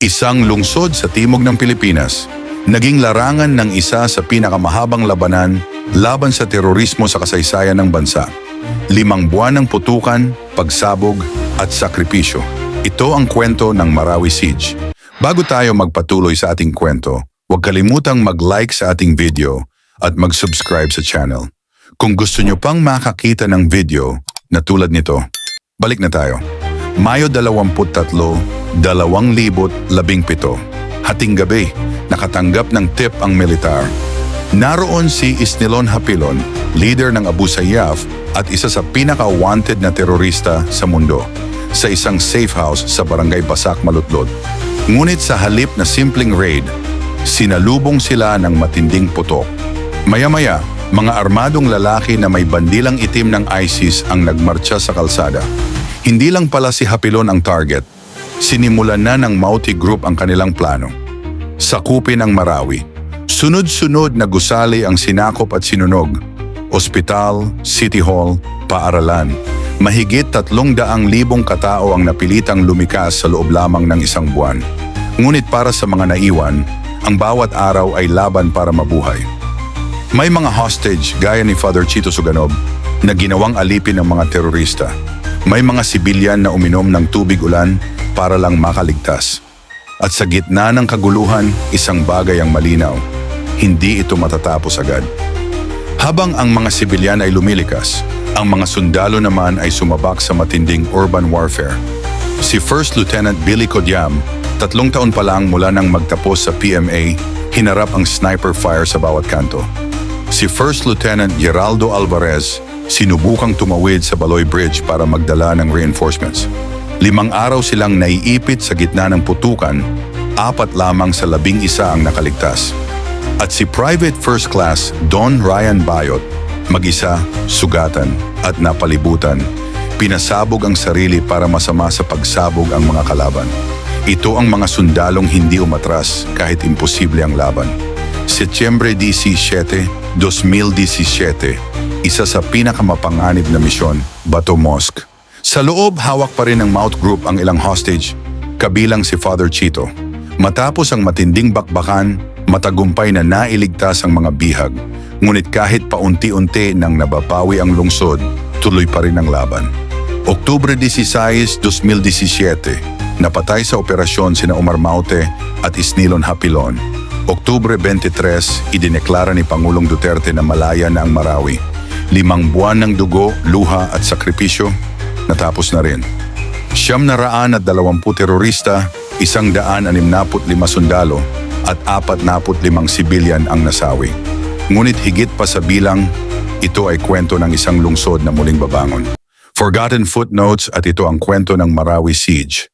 Isang lungsod sa timog ng Pilipinas, naging larangan ng isa sa pinakamahabang labanan laban sa terorismo sa kasaysayan ng bansa. Limang buwan ng putukan, pagsabog at sakripisyo. Ito ang kwento ng Marawi Siege. Bago tayo magpatuloy sa ating kwento, huwag kalimutang mag-like sa ating video at mag-subscribe sa channel. Kung gusto nyo pang makakita ng video na tulad nito, balik na tayo. Mayo 23, 2017, hating gabi, nakatanggap ng tip ang militar. Naroon si Isnilon Hapilon, leader ng Abu Sayyaf at isa sa pinaka-wanted na terorista sa mundo, sa isang safe house sa barangay Basak, Malutlod. Ngunit sa halip na simpleng raid, sinalubong sila ng matinding putok. Maya-maya, mga armadong lalaki na may bandilang itim ng ISIS ang nagmarcha sa kalsada. Hindi lang pala si Hapilon ang target, sinimulan na ng Mauti Group ang kanilang plano. Sakupin ang Marawi. Sunod-sunod na gusali ang sinakop at sinunog. Ospital, City Hall, paaralan. Mahigit tatlong daang libong katao ang napilitang lumikas sa loob lamang ng isang buwan. Ngunit para sa mga naiwan, ang bawat araw ay laban para mabuhay. May mga hostage gaya ni Father Chito Suganov na ginawang alipin ng mga terorista. May mga sibilyan na uminom ng tubig ulan para lang makaligtas. At sa gitna ng kaguluhan, isang bagay ang malinaw. Hindi ito matatapos agad. Habang ang mga sibilyan ay lumilikas, ang mga sundalo naman ay sumabak sa matinding urban warfare. Si First Lieutenant Billy Codyam, tatlong taon pa lang mula nang magtapos sa PMA, hinarap ang sniper fire sa bawat kanto. Si First Lieutenant Geraldo Alvarez, sinubukang tumawid sa Baloy Bridge para magdala ng reinforcements. Limang araw silang naiipit sa gitna ng putukan, apat lamang sa labing isa ang nakaligtas. At si Private First Class Don Ryan Bayot, mag-isa, sugatan at napalibutan, pinasabog ang sarili para masama sa pagsabog ang mga kalaban. Ito ang mga sundalong hindi umatras kahit imposible ang laban. Setyembre 17, 2017, isa sa pinakamapanganib na misyon, Bato Mosque. Sa loob, hawak pa rin ng Mount Group ang ilang hostage, kabilang si Father Chito. Matapos ang matinding bakbakan, matagumpay na nailigtas ang mga bihag. Ngunit kahit paunti-unti nang nababawi ang lungsod, tuloy pa rin ang laban. Oktubre 16, 2017, napatay sa operasyon sina Omar Maute at Isnilon Hapilon. Oktubre 23, idineklara ni Pangulong Duterte na malaya na ang Marawi. Limang buwan ng dugo, luha at sakripisyo, natapos na rin. Siyam na raan at dalawampu terorista, isang daan animnaput lima sundalo at apat naput limang sibilyan ang nasawi. Ngunit higit pa sa bilang, ito ay kwento ng isang lungsod na muling babangon. Forgotten footnotes at ito ang kwento ng Marawi Siege.